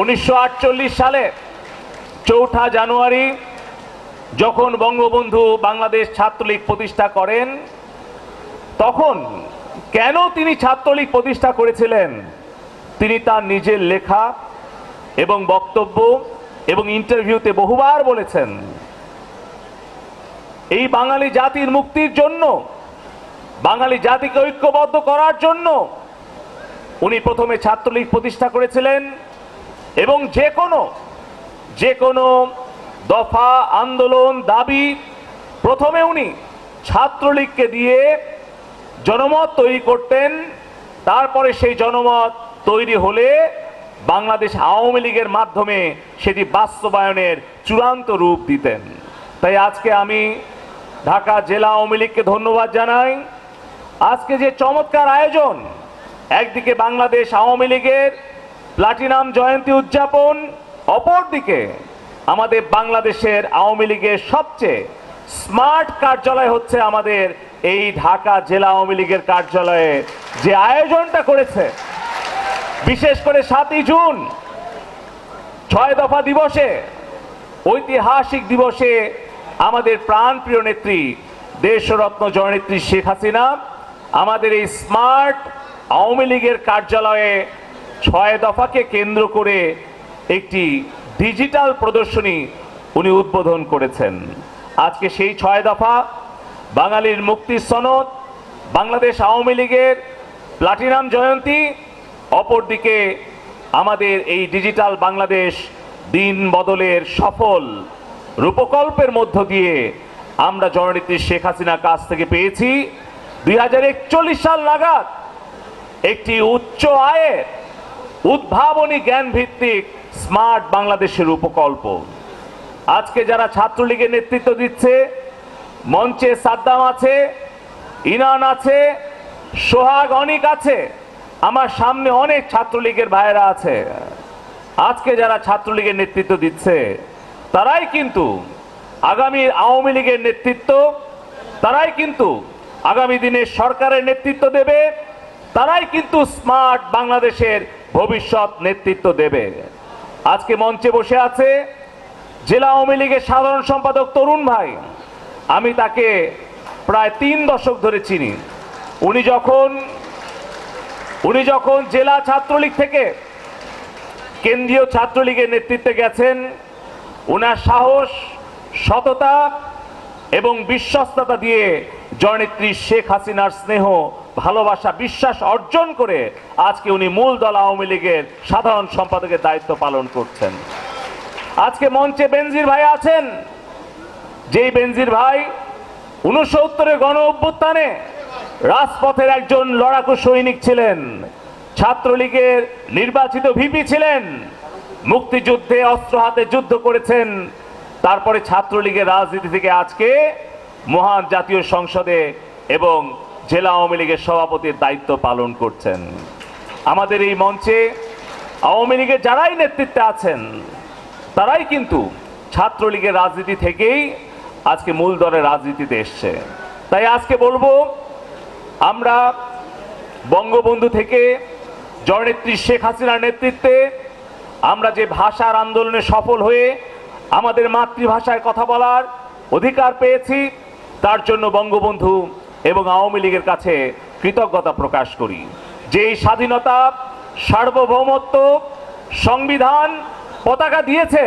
উনিশশো আটচল্লিশ সালে চৌঠা জানুয়ারি যখন বঙ্গবন্ধু বাংলাদেশ ছাত্রলীগ প্রতিষ্ঠা করেন, তখন কেন তিনি ছাত্রলীগ প্রতিষ্ঠা করেছিলেন? তিনি তার নিজের লেখা এবং বক্তব্য এবং ইন্টারভিউতে বহুবার বলেছেন, এই বাঙালি জাতির মুক্তির জন্য, বাঙালি জাতিকে ঐক্যবদ্ধ করার জন্য উনি প্রথমে ছাত্রলীগ প্রতিষ্ঠা করেছিলেন। এবং যে কোনো যে কোনো দফা আন্দোলন দাবি প্রথমে উনি ছাত্রলীগকে দিয়ে জনমত তৈরি করতেন, তারপরে সেই জনমত তৈরি হলে বাংলাদেশ আওয়ামী লীগের মাধ্যমে সেটি বাস্তবায়নের চূড়ান্ত রূপ দিতেন। তাই আজকে আমি ঢাকা জেলা আওয়ামী লীগকে ধন্যবাদ জানাই। আজকে যে চমৎকার আয়োজন, একদিকে বাংলাদেশ আওয়ামী লীগের প্লাটিনাম জয়ন্তী উদযাপন। অপরদিকে আমাদের বাংলাদেশের আওয়ামী লীগের সবচেয়ে স্মার্ট কার্যালয় হচ্ছে আমাদের এই ঢাকা জেলা আওয়ামী লীগের কার্যালয়ে যে আয়োজনটা করেছে। বিশেষ করে সাতই জুন, ছয় দফা দিবসে, ঐতিহাসিক দিবসে আমাদের প্রাণপ্রিয় নেত্রী, দেশরত্ন জননেত্রী শেখ হাসিনা, আমাদের এই স্মার্ট আওয়ামী লীগের কার্যালয়ে ছয় দফাকে কেন্দ্র করে একটি ডিজিটাল প্রদর্শনী উনি উদ্বোধন করেছেন। আজকে সেই ছয় দফা, বাঙালির মুক্তির সনদ, বাংলাদেশ আওয়ামী লীগের প্লাটিনাম জয়ন্তী, অপরদিকে আমাদের এই ডিজিটাল বাংলাদেশ দিন বদলের সফল রূপকল্পের মধ্য দিয়ে আমরা জননেত্রী শেখ হাসিনার কাছ থেকে পেয়েছি। দুই হাজার একচল্লিশ সাল নাগাদ একটি উচ্চ আয়ের উদ্ভাবনী জ্ঞান ভিত্তিক স্মার্ট বাংলাদেশের উপকল্প। আজকে যারা ছাত্রলীগের নেতৃত্ব দিচ্ছে, মঞ্চে সাদ্দাম আছে, ইনান আছে, সোহাগ অনেক আছে, আমার সামনে অনেক ছাত্রলীগের ভাইয়েরা আছে। আজকে যারা ছাত্রলীগের নেতৃত্ব দিচ্ছে, তারাই কিন্তু আগামী আওয়ামী লীগের নেতৃত্ব, তারাই কিন্তু আগামী দিনে সরকারের নেতৃত্ব দেবে, তারাই কিন্তু স্মার্ট বাংলাদেশের ভবিষ্যৎ নেতৃত্ব দেবে। আজকে মঞ্চে বসে আছে জেলা আওয়ামী লীগের সাধারণ সম্পাদক তরুণ ভাই। আমি তাকে প্রায় তিন দশক ধরে চিনি। উনি যখন উনি যখন জেলা ছাত্রলীগ থেকে কেন্দ্রীয় ছাত্রলীগের নেতৃত্বে গেছেন ওনার সাহস, সততা এবং বিশ্বস্ততা দিয়ে জননেত্রী শেখ হাসিনার স্নেহ, ভালোবাসা, বিশ্বাস অর্জন করে আজকে উনি মূল দল আওয়ামী লীগের সাধারণ সম্পাদকের দায়িত্ব পালন করছেন। আজকে মঞ্চে বেনজির ভাই আছেন। যেই বেনজির ভাই উনসত্তরের গণ অভ্যুত্থানে রাজপথের একজন লড়াকু সৈনিক ছিলেন, ছাত্রলীগের নির্বাচিত ভিপি ছিলেন, মুক্তিযুদ্ধে অস্ত্র হাতে যুদ্ধ করেছেন, তারপরে ছাত্রলীগের রাজনীতি থেকে আজকে মহান জাতীয় সংসদে এবং জেলা আওয়ামী লীগের সভাপতির দায়িত্ব পালন করছেন। আমাদের এই মঞ্চে আওয়ামী লীগের যারাই নেতৃত্বে আছেন, তারাই কিন্তু ছাত্রলীগের রাজনীতি থেকেই আজকে মূল দলের রাজনীতিতে এসছে। তাই আজকে বলব, আমরা বঙ্গবন্ধু থেকে জননেত্রী শেখ হাসিনার নেতৃত্বে আমরা যে ভাষার আন্দোলনে সফল হয়ে আমাদের মাতৃভাষায় কথা বলার অধিকার পেয়েছি। তার জন্য বঙ্গবন্ধু এবং আওয়ামী লীগের কাছে কৃতজ্ঞতা প্রকাশ করি। যে স্বাধীনতা, সার্বভৌমত্ব, সংবিধান পতাকা দিয়েছে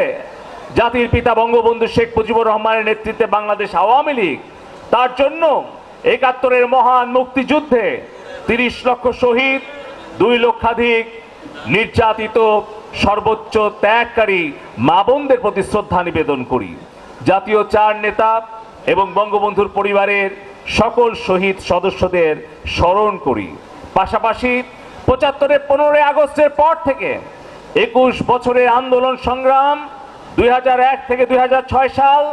জাতির পিতা বঙ্গবন্ধু শেখ মুজিবুর রহমানের নেতৃত্বে বাংলাদেশ আওয়ামী লীগ, তার জন্য একাত্তরের মহান মুক্তিযুদ্ধে তিরিশ লক্ষ শহীদ, দুই লক্ষাধিক নির্যাতিত, সর্বোচ্চ ত্যাগকারী মা বোনদের প্রতি শ্রদ্ধা নিবেদন করি। জাতীয় চার নেতা এবং বঙ্গবন্ধুর পরিবারের সকল শহীদ সদস্যদের স্মরণ করি। পাশাপাশি পঁচাত্তরের পনেরোই আগস্টের পর থেকে একুশ বছরের আন্দোলন সংগ্রাম দুই হাজার এক থেকে দুই হাজার ছয় সাল,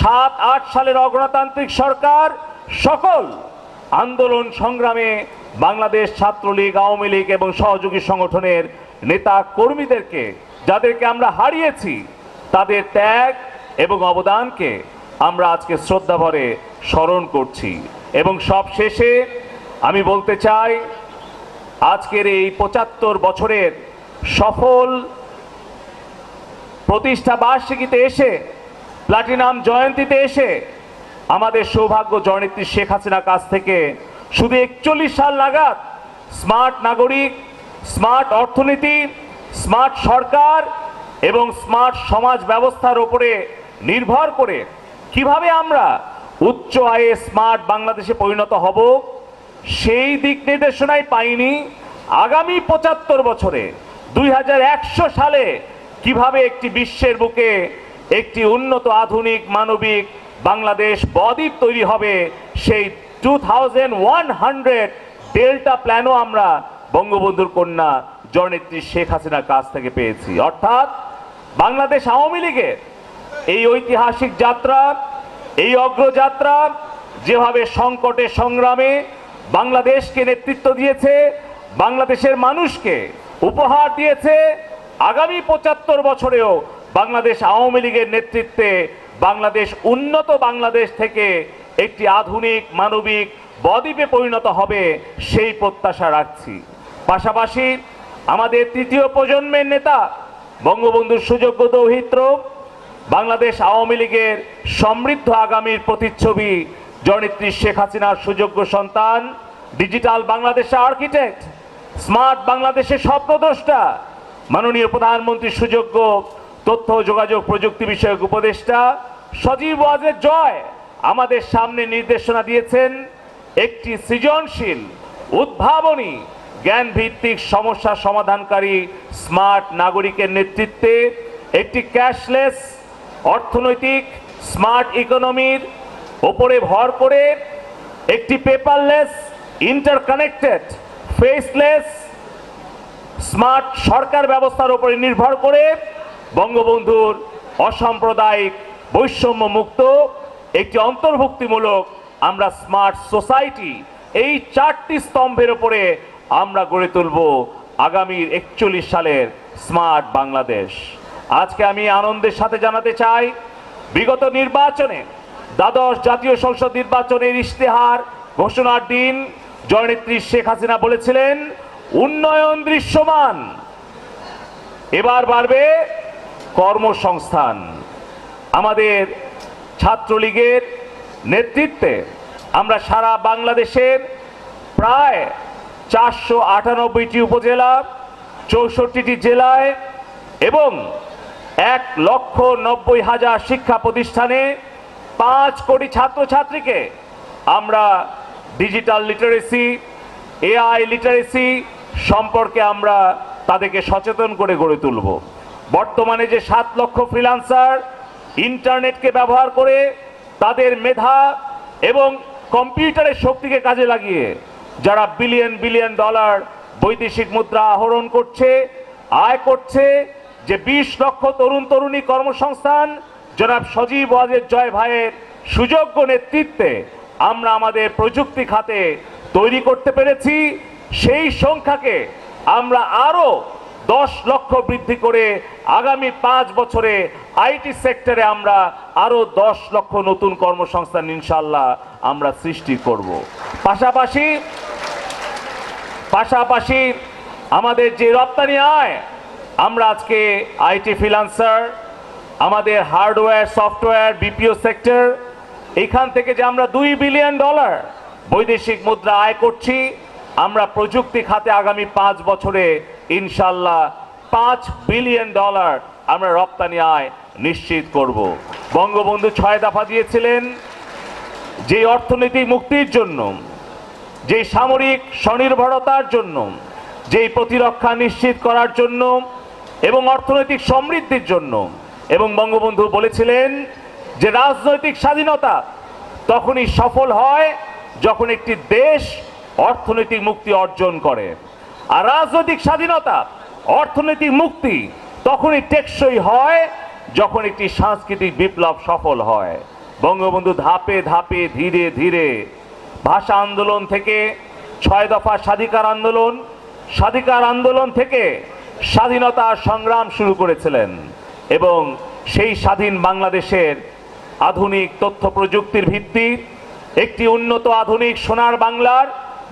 সাত, আট সালের অগণতান্ত্রিক সরকার, সকল আন্দোলন সংগ্রামে বাংলাদেশ ছাত্রলীগ, আওয়ামী লীগ এবং সহযোগী সংগঠনের নেতা কর্মীদেরকে, যাদেরকে আমরা হারিয়েছি, তাদের ত্যাগ এবং অবদানকে আমরা আজকে শ্রদ্ধা ভরে স্মরণ করছি। এবং সব শেষে আমি বলতে চাই, আজকের এই পঁচাত্তর বছরের সফল প্রতিষ্ঠা বার্ষিকীতে এসে, প্লাটিনাম জয়ন্তীতে এসে, আমাদের সৌভাগ্য জননেত্রী শেখ হাসিনার কাছ থেকে শুধু একচল্লিশ সাল নাগাদ স্মার্ট নাগরিক, স্মার্ট অর্থনীতি, স্মার্ট সরকার এবং স্মার্ট সমাজ ব্যবস্থার ওপরে নির্ভর করে কীভাবে আমরা উচ্চ আয়ে স্মার্ট বাংলাদেশে পরিণত হব, সেই দিক নির্দেশনাই পাইনি আগামী পঁচাত্তর বছরে। দুই হাজার একশো সালে কীভাবে একটি বিশ্বের বুকে একটি উন্নত আধুনিক মানবিক বাংলাদেশ বদ্বীপ তৈরি হবে, সেই two thousand one hundred delta প্ল্যানও আমরা বঙ্গবন্ধুর কন্যা জননেত্রী শেখ হাসিনার কাছ থেকে পেয়েছি। অর্থাৎ বাংলাদেশ আওয়ামী লীগের এই ঐতিহাসিক যাত্রা, এই অগ্রযাত্রা যেভাবে সংকটে সংগ্রামে বাংলাদেশকে নেতৃত্ব দিয়েছে, বাংলাদেশের মানুষকে উপহার দিয়েছে, আগামী পঁচাত্তর বছরেও বাংলাদেশ আওয়ামী লীগের নেতৃত্বে বাংলাদেশ উন্নত বাংলাদেশ থেকে একটি আধুনিক মানবিক বদ্বীপে পরিণত হবে সেই প্রত্যাশা রাখছি। পাশাপাশি আমাদের তৃতীয় প্রজন্মের নেতা, বঙ্গবন্ধুর সুযোগ্য দৌহিত্র বাংলাদেশ আওয়ামী লীগের সমৃদ্ধ আগামীর প্রতিচ্ছবি জননেত্রী শেখ হাসিনার সুযোগ্য সন্তান, ডিজিটাল বাংলাদেশের আর্কিটেক্ট, স্মার্ট বাংলাদেশের স্বপ্নদ্রষ্টা, মাননীয় প্রধানমন্ত্রীর সুযোগ্য তথ্য যোগাযোগ প্রযুক্তি বিষয়ক উপদেষ্টা সজীব ওয়াজের জয় আমাদের সামনে নির্দেশনা দিয়েছেন একটি সৃজনশীল, উদ্ভাবনী জ্ঞান ভিত্তিক সমস্যা সমাধানকারী, স্মার্ট নাগরিকের নেতৃত্বে একটি ক্যাশলেস অর্থনৈতিক, স্মার্ট ইকোনমির ওপরে ভর করে একটি পেপারলেস, ইন্টারকানেক্টেড, ফেসলেস, স্মার্ট সরকার ব্যবস্থার উপরে নির্ভর করে বঙ্গবন্ধুর অসাম্প্রদায়িক বৈষম্য মুক্ত একটি অন্তর্ভুক্তিমূলক আমরা স্মার্ট সোসাইটি, এই চারটি স্তম্ভের ওপরে আমরা গড়ে তুলব আগামীর একচল্লিশ সালের স্মার্ট বাংলাদেশ। আজকে আমি আনন্দের সাথে জানাতে চাই, বিগত নির্বাচনে দ্বাদশ জাতীয় সংসদ নির্বাচনের ইশতেহার ঘোষণার দিন জয়নেত্রী শেখ হাসিনা বলেছিলেন, উন্নয়ন দৃশ্যমান। এবার বাড়বে কর্মসংস্থান। আমাদের ছাত্রলীগের নেতৃত্বে আমরা সারা বাংলাদেশের প্রায় চারশো আটানব্বইটি উপজেলা, চৌষট্টিটি জেলায় এবং এক লক্ষ নব্বই হাজার শিক্ষা প্রতিষ্ঠানে পাঁচ কোটি ছাত্রছাত্রীকে আমরা ডিজিটাল লিটারেসি এআই লিটারেসি সম্পর্কে আমরা তাদেরকে সচেতন করে গড়ে তুলব। বর্তমানে যে সাত লক্ষ ফ্রিলান্সার ইন্টারনেটকে ব্যবহার করে তাদের মেধা এবং কম্পিউটারের শক্তিকে কাজে লাগিয়ে যারা বিলিয়ন বিলিয়ন ডলার বৈদেশিক মুদ্রা আহরণ করছে, আয় করছে যে বিশ লক্ষ তরুণ তরুণী কর্মসংস্থান, জনাব সজীব ওয়াজের জয় ভাইয়ের সুযোগ্য নেতৃত্বে আমরা আমাদের প্রযুক্তি খাতে তৈরি করতে পেরেছি। সেই সংখ্যাকে আমরা আরও দশ লক্ষ বৃদ্ধি করে আগামী পাঁচ বছরে আইটি সেক্টরে আমরা আরও দশ লক্ষ নতুন কর্মসংস্থান ইনশাল্লাহ আমরা সৃষ্টি করব। পাশাপাশি পাশাপাশি আমাদের যে রপ্তানি আয় আমরা আজকে আইটি ফ্রিলান্সার, আমাদের হার্ডওয়্যার, সফটওয়্যার, বিপিও সেক্টর, এখান থেকে যে আমরা দুই বিলিয়ন ডলার বৈদেশিক মুদ্রা আয় করছি, আমরা প্রযুক্তি খাতে আগামী পাঁচ বছরে ইনশাল্লাহ পাঁচ বিলিয়ন ডলার আমরা রপ্তানি আয় নিশ্চিত করব। বঙ্গবন্ধু ছয় দফা দিয়েছিলেন যে অর্থনীতি মুক্তির জন্য, যে সামরিক স্বনির্ভরতার জন্য যেই প্রতিরক্ষা নিশ্চিত করার জন্য এবং অর্থনৈতিক সমৃদ্ধির জন্য। এবং বঙ্গবন্ধু বলেছিলেন যে রাজনৈতিক স্বাধীনতা তখনই সফল হয় যখন একটি দেশ অর্থনৈতিক মুক্তি অর্জন করে। আর রাজনৈতিক স্বাধীনতা, অর্থনৈতিক মুক্তি তখনই টেকসই হয় যখন একটি সাংস্কৃতিক বিপ্লব সফল হয়। বঙ্গবন্ধু ধাপে ধাপে ধীরে ধীরে ভাষা আন্দোলন থেকে ছয় দফা স্বাধিকার আন্দোলন স্বাধিকার আন্দোলন থেকে স্বাধীনতা সংগ্রাম শুরু করেছিলেন এবং সেই স্বাধীন বাংলাদেশের আধুনিক তথ্য প্রযুক্তির ভিত্তি, একটি উন্নত আধুনিক সোনার বাংলার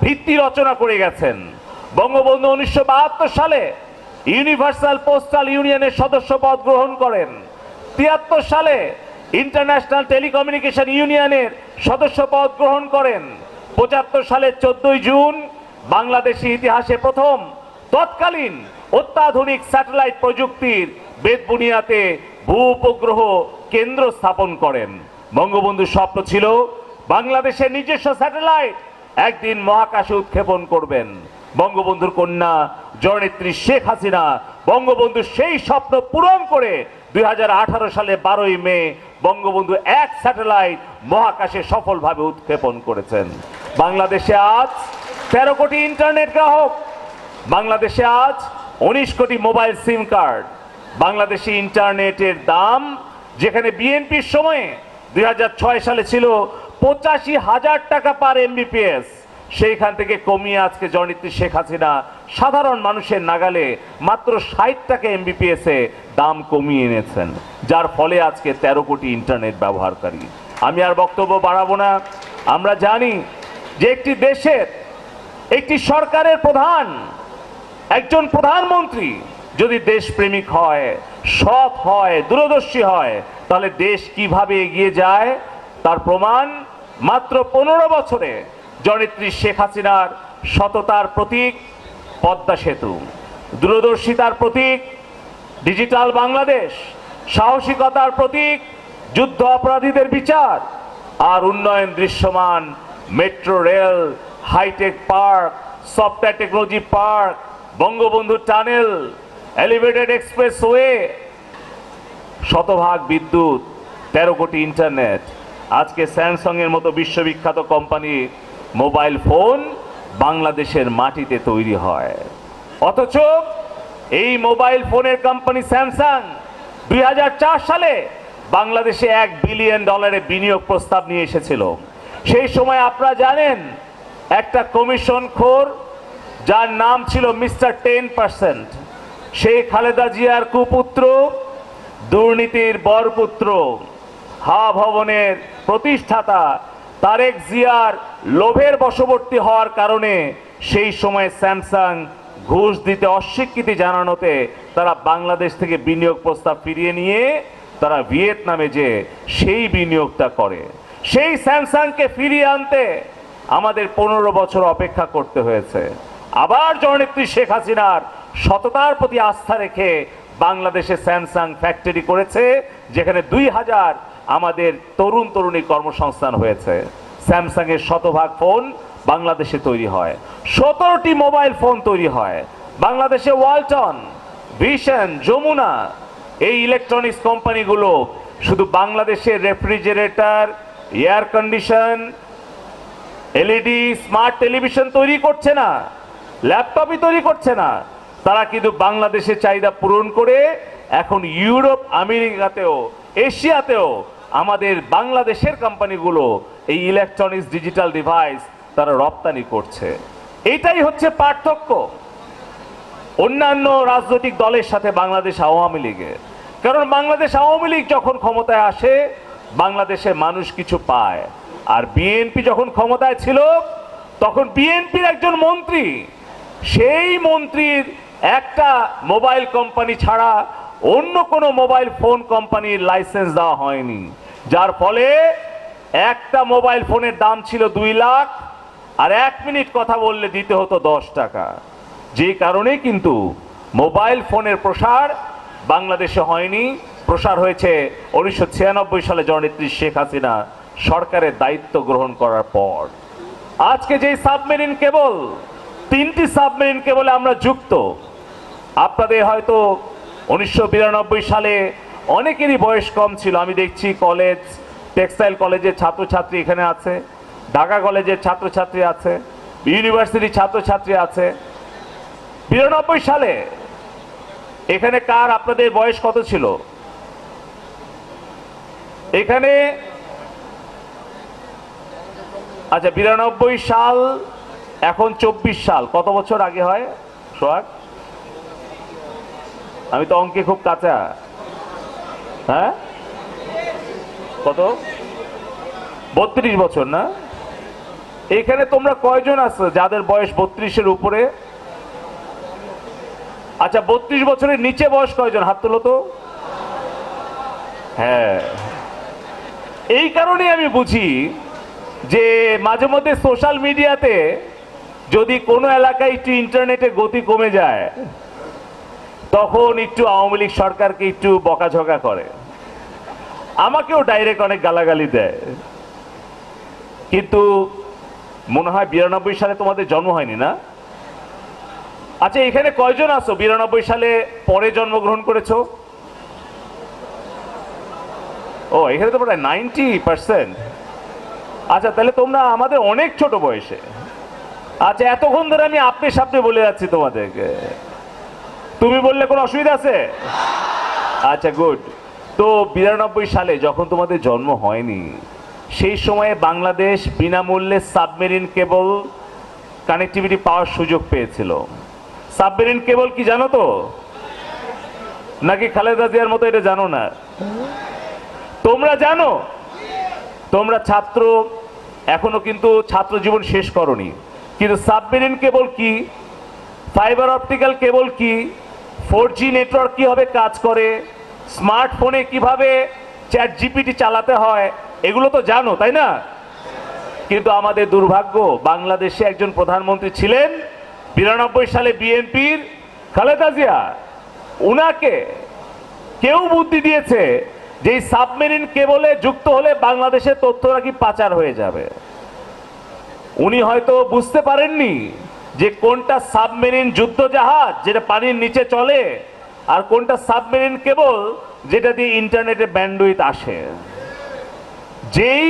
ভিত্তি রচনা করে গেছেন। বঙ্গবন্ধু উনিশশো বাহাত্তর সালে ইউনিভার্সাল পোস্টাল ইউনিয়নের সদস্য পদ গ্রহণ করেন। তিয়াত্তর সালে ইন্টারন্যাশনাল টেলিকমিউনিকেশন ইউনিয়নের সদস্য পদ গ্রহণ করেন। পঁচাত্তর সালের চোদ্দই জুন বাংলাদেশি ইতিহাসে প্রথম তৎকালীন অত্যাধুনিক স্যাটেলাইট প্রযুক্তির বেদবুনিয়াতে ভূ উপগ্রহ কেন্দ্র স্থাপন করেন। বঙ্গবন্ধুর স্বপ্ন ছিল বাংলাদেশের নিজস্ব স্যাটেলাইট একদিন মহাকাশে উৎক্ষেপণ করবেন। বঙ্গবন্ধুর কন্যা জননেত্রী শেখ হাসিনা বঙ্গবন্ধুর সেই স্বপ্ন পূরণ করে দুই হাজার আঠারো সালে বারোই মে বঙ্গবন্ধু এক স্যাটেলাইট মহাকাশে সফলভাবে উৎক্ষেপণ করেছেন। বাংলাদেশে আজ তেরো কোটি ইন্টারনেট গ্রাহক। বাংলাদেশে আজ উনিশ কোটি মোবাইল সিম কার্ড। বাংলাদেশি ইন্টারনেটের দাম, যেখানে বিএনপির সময়ে দু হাজার ছয় সালে ছিল পঁচাশি হাজার টাকা পার এমবিপিএস, সেইখান থেকে কমিয়ে আজকে জননেত্রী শেখ হাসিনা সাধারণ মানুষের নাগালে মাত্র ষাট টাকা এমবিপিএস এ দাম কমিয়ে এনেছেন, যার ফলে আজকে তেরো কোটি ইন্টারনেট ব্যবহারকারী। আমি আর বক্তব্য বাড়াবো না। আমরা জানি যে একটি দেশের, একটি সরকারের প্রধান একজন প্রধানমন্ত্রী যদি দেশপ্রেমিক হয়, সৎ হয়, দূরদর্শী হয়, তাহলে দেশ কীভাবে এগিয়ে যায়? তার প্রমাণ, মাত্র পনেরো বছরে জনেত্রী শেখ হাসিনার সততার প্রতীক পদ্মা সেতু। দূরদর্শিতার প্রতীক, ডিজিটাল বাংলাদেশ। সাহসিকতার প্রতীক, যুদ্ধ অপরাধীদের বিচার। আর উন্নয়ন দৃশ্যমান metro rail, high tech park, software technology park Bangabandhu tunnel elevated expressway শতভাগ বিদ্যুৎ, তেরো কোটি ইন্টারনেট আজকে স্যামসাং এর মতো বিশ্ববিখ্যাত কোম্পানি মোবাইল ফোন বাংলাদেশের মাটিতে তৈরি হয়। অথচ এই মোবাইল ফোনের কোম্পানি স্যামসাং দুই হাজার চার সালে বাংলাদেশে এক বিলিয়ন ডলারের বিনিয়োগ প্রস্তাব নিয়ে এসেছিল। সেই সময় আপনারা জানেন, একটা কমিশন খোর যার নাম ছিল মিস্টার টেন পার্সেন্ট। সেই খালেদা জিয়ার কুপুত্র, দুর্নীতির বরপুত্র। হা ভবনের প্রতিষ্ঠাতা তারেক জিয়ার লোভের বশবর্তী হওয়ার কারণে সেই সময় স্যামসাং ঘুষ দিতে অস্বীকৃতি জানানোতে তারা বাংলাদেশ থেকে বিনিয়োগ প্রস্তাব ফিরিয়ে নিয়ে তারা ভিয়েতনামে যে সেই বিনিয়োগটা করে। সেই স্যামসাংকে ফিরিয়ে আনতে আমাদের পনেরো বছর অপেক্ষা করতে হয়েছে। আবার জননেত্রী শেখ হাসিনার সততার প্রতি আস্থা রেখে বাংলাদেশে স্যামসাং ফ্যাক্টরি করেছে, যেখানে দুই হাজার আমাদের তরুণ তরুণী কর্মসংস্থান হয়েছে। স্যামসাং এর শতভাগ ফোন বাংলাদেশে তৈরি হয়। সতেরোটি মোবাইল ফোন তৈরি হয়। বাংলাদেশে ওয়ালটন, ভিশন, যমুনা, এই ইলেকট্রনিক্স কোম্পানিগুলো শুধু বাংলাদেশের refrigerator, air condition, LED, smart television তৈরি করছে না। ল্যাপটপই তৈরি করছে না। তারা কিন্তু বাংলাদেশের চাহিদা পূরণ করে এখন ইউরোপ, আমেরিকাতেও, এশিয়াতেও আমাদের বাংলাদেশের কোম্পানিগুলো এই ইলেকট্রনিক্স ডিজিটাল ডিভাইস তারা রপ্তানি করছে। এটাই হচ্ছে পার্থক্য। অন্যান্য রাজনৈতিক দলের সাথে বাংলাদেশ আওয়ামী লীগের। কারণ বাংলাদেশ আওয়ামী লীগ যখন ক্ষমতায় আসে, বাংলাদেশের মানুষ কিছু পায়। আর বিএনপি যখন ক্ষমতায় ছিল, তখন বিএনপির একজন মন্ত্রী সেই মন্ত্রীর একটা মোবাইল কোম্পানি ছাড়া অন্য কোনো মোবাইল ফোন কোম্পানির লাইসেন্স দেওয়া হয়নি। যার ফলে একটা মোবাইল ফোনের দাম ছিল দুই লাখ আর এক মিনিট কথা বললে দিতে হতো দশ টাকা। যে কারণে কিন্তু মোবাইল ফোনের প্রসার বাংলাদেশে হয়নি। প্রসার হয়েছে উনিশশো ছিয়ানব্বই সালে জননেত্রী শেখ হাসিনা সরকারের দায়িত্ব গ্রহণ করার পর। আজকে যেই সাবমেরিন কেবল তিনটি সাবমেরিন কেবলে আমরা যুক্ত। আপনাদের হয়তো উনিশশো বিরানব্বই সালে অনেকেরই বয়স কম ছিল। আমি দেখছি কলেজ, টেক্সটাইল কলেজের ছাত্রছাত্রী এখানে আছে, ঢাকা কলেজের ছাত্রছাত্রী আছে, ইউনিভার্সিটির ছাত্রছাত্রী আছে। বিরানব্বই সালে এখানে কার আপনাদের বয়স কত ছিল? এখানে আচ্ছা বিরানব্বই সাল এখন চব্বিশ সাল। কত বছর আগে হয়? সোহাগ? আমি তো অঙ্কে খুব কাঁচা। হ্যাঁ? কত? বত্রিশ বছর, না? এখানে তোমরা কয়জন আছো যাদের বয়স বত্রিশের উপরে? আচ্ছা বত্রিশ বছরের নিচে বয়স কয়জন? হাত তোলো তো। হ্যাঁ। এই কারণে আমি বুঝি যে মাঝে মধ্যে সোশ্যাল মিডিয়াতে যদি কোনো এলাকায় একটু ইন্টারনেটে গতি কমে যায়, তখন একটু আওয়ামী লীগ সরকারকে একটু বকাঝকা করে। আমাকেও ডাইরেক্ট অনেক গালাগালি দেয়। কিন্তু মনে হয় বিরানব্বই সালে তোমাদের জন্ম হয়নি না? আচ্ছা এখানে কয়জন আছো? বিরানব্বই সালে পরে জন্মগ্রহণ করেছ? ও, এখানে তো প্রায় নাইনটি পার্সেন্ট আচ্ছা তাহলে তোমরা আমাদের অনেক ছোট বয়সে। আচ্ছা এতক্ষণ ধরে আমি আপনি সামনে বলে যাচ্ছি তোমাদেরকে। তুমি বললে কোনো অসুবিধা আছে? আচ্ছা গুড তো বিরানব্বই সালে যখন তোমাদের জন্ম হয়নি, সেই সময়ে বাংলাদেশ বিনামূল্যে সাবমেরিন কেবল কানেক্টিভিটি পাওয়ার সুযোগ পেয়েছিল। সাবমেরিন কেবল কি জানো তো? নাকি খালেদা জিয়ার মতো এটা জানো না? তোমরা জানো? তোমরা ছাত্র, এখনও কিন্তু ছাত্র জীবন শেষ করনি। কিন্তু সাবমেরিন কেবল কি? ফাইবার অপটিক্যাল কেবল কি? ফোর জি নেটওয়ার্ক কীভাবে কাজ করে? স্মার্টফোনে কীভাবে চ্যাট জিপিটি চালাতে হয়? এগুলো তো জানো, তাই না? কিন্তু আমাদের দুর্ভাগ্য, বাংলাদেশে একজন প্রধানমন্ত্রী ছিলেন বিরানব্বই সালে বিএনপির খালেদা জিয়া। উনাকে কেউ বুদ্ধি দিয়েছে যে সাবমেরিন কেবলে যুক্ত হলে বাংলাদেশের তথ্য নাকি পাচার হয়ে যাবে? উনি হয়তো বুঝতে পারেননি যে কোনটা সাবমেরিন যুদ্ধ জাহাজ যেটা পানির নিচে চলে আর কোনটা সাবমেরিন কেবল যেটা দিয়ে ইন্টারনেটে ব্যান্ডউইথ আসে। যেই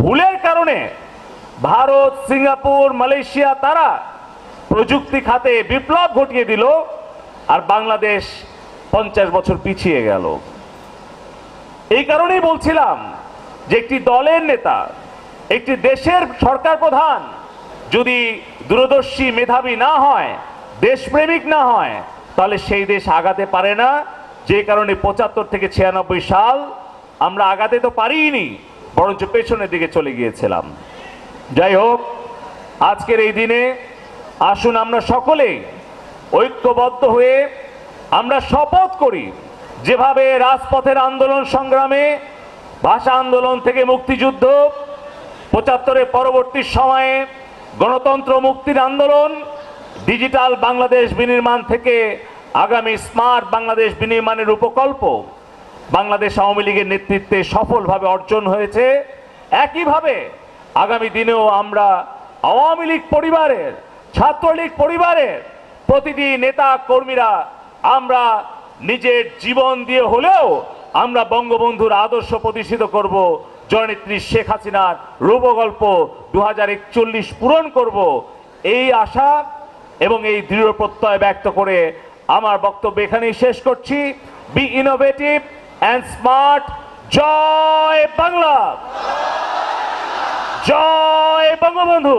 ভুলের কারণে ভারত, সিঙ্গাপুর, মালয়েশিয়া তারা প্রযুক্তি খাতে বিপ্লব ঘটিয়ে দিল আর বাংলাদেশ পঞ্চাশ বছর পিছিয়ে গেল। এই কারণেই বলছিলাম যে একটি দলের নেতা একটি দেশের সরকার প্রধান যদি দূরদর্শী মেধাবী না হয়, দেশপ্রেমিক না হয়, তাহলে সেই দেশ আগাতে পারে না। যে কারণে পঁচাত্তর থেকে ছিয়ানব্বই সাল আমরা আগাতে তো পারিনি, বরঞ্চ পেছনের দিকে চলে গিয়েছিলাম। যাই হোক, আজকের এই দিনে আসুন আমরা সকলেই ঐক্যবদ্ধ হয়ে আমরা শপথ করি, যেভাবে রাজপথের আন্দোলন সংগ্রামে, ভাষা আন্দোলন থেকে মুক্তিযুদ্ধ পঁচাত্তরের পরবর্তী সময়ে গণতন্ত্র মুক্তির আন্দোলন, ডিজিটাল বাংলাদেশ বিনির্মাণ থেকে আগামী স্মার্ট বাংলাদেশ বিনির্মাণের উপকল্প বাংলাদেশ আওয়ামী লীগের নেতৃত্বে সফলভাবে অর্জন হয়েছে। একইভাবে আগামী দিনেও আমরা আওয়ামী লীগ পরিবারের, ছাত্রলীগ পরিবারের প্রতিটি নেতা কর্মীরা আমরা নিজের জীবন দিয়ে হলেও আমরা বঙ্গবন্ধুর আদর্শ প্রতিষ্ঠিত করব জননেত্রী শেখ হাসিনার রূপগল্প দু হাজার একচল্লিশ পূরণ করব। এই আশা এবং এই দৃঢ় প্রত্যয় ব্যক্ত করে আমার বক্তব্য এখানেই শেষ করছি। বি ইনোভেটিভ অ্যান্ড স্মার্ট জয় বাংলা। জয় বঙ্গবন্ধু।